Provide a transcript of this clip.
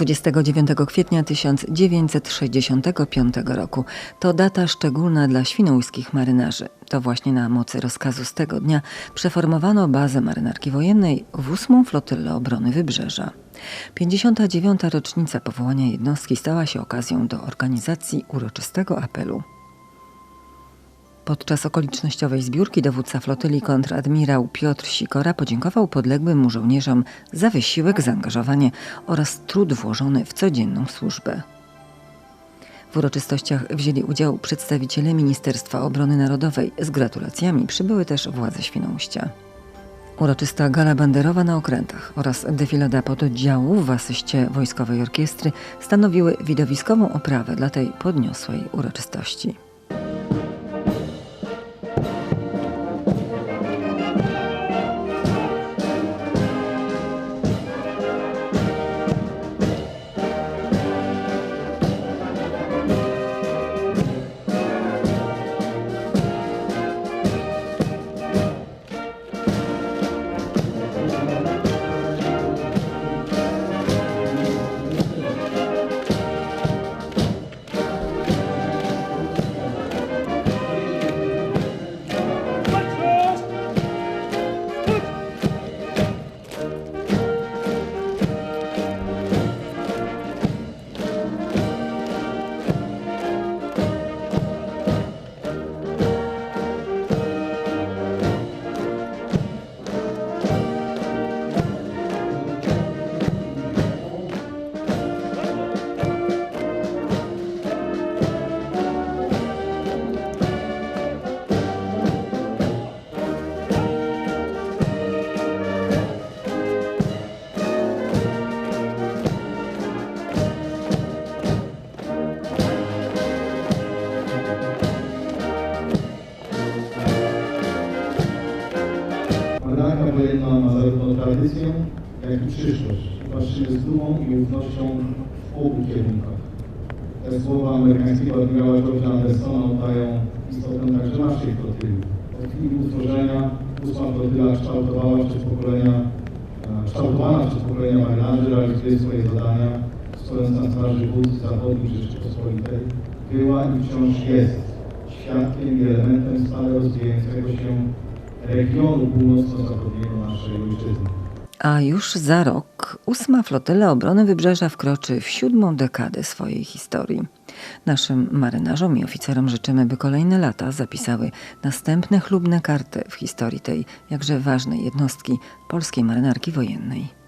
29 kwietnia 1965 roku. To data szczególna dla świnoujskich marynarzy. To właśnie na mocy rozkazu z tego dnia przeformowano bazę marynarki wojennej w 8 Flotylę Obrony Wybrzeża. 59. rocznica powołania jednostki stała się okazją do organizacji uroczystego apelu. Podczas okolicznościowej zbiórki dowódca flotyli kontradmirał Piotr Sikora podziękował podległym mu żołnierzom za wysiłek, zaangażowanie oraz trud włożony w codzienną służbę. W uroczystościach wzięli udział przedstawiciele Ministerstwa Obrony Narodowej. Z gratulacjami przybyły też władze Świnoujścia. Uroczysta gala banderowa na okrętach oraz defilada pododdziałów w asyście Wojskowej Orkiestry stanowiły widowiskową oprawę dla tej podniosłej uroczystości. Marynarka wojenna ma zarówno tradycję, jak i przyszłość. Patrzymy z dumą i ufnością w obu kierunkach. Te słowa amerykańskiego admirała George'a Andersona oddają istotę także naszej flotyli. Od chwili utworzenia ósma flotyla kształtowała przez pokolenia, e, kształtowana przez pokolenia marynarzy realizuje swoje zadania, stojąc na straży wód zachodnich Rzeczypospolitej, była i wciąż jest świadkiem i elementem stale rozwijającego się regionu północno-zachodniego naszej ojczyzny. A już za rok ósma flotyla obrony wybrzeża wkroczy w siódmą dekadę swojej historii. Naszym marynarzom i oficerom życzymy, by kolejne lata zapisały następne chlubne karty w historii tej jakże ważnej jednostki polskiej marynarki wojennej.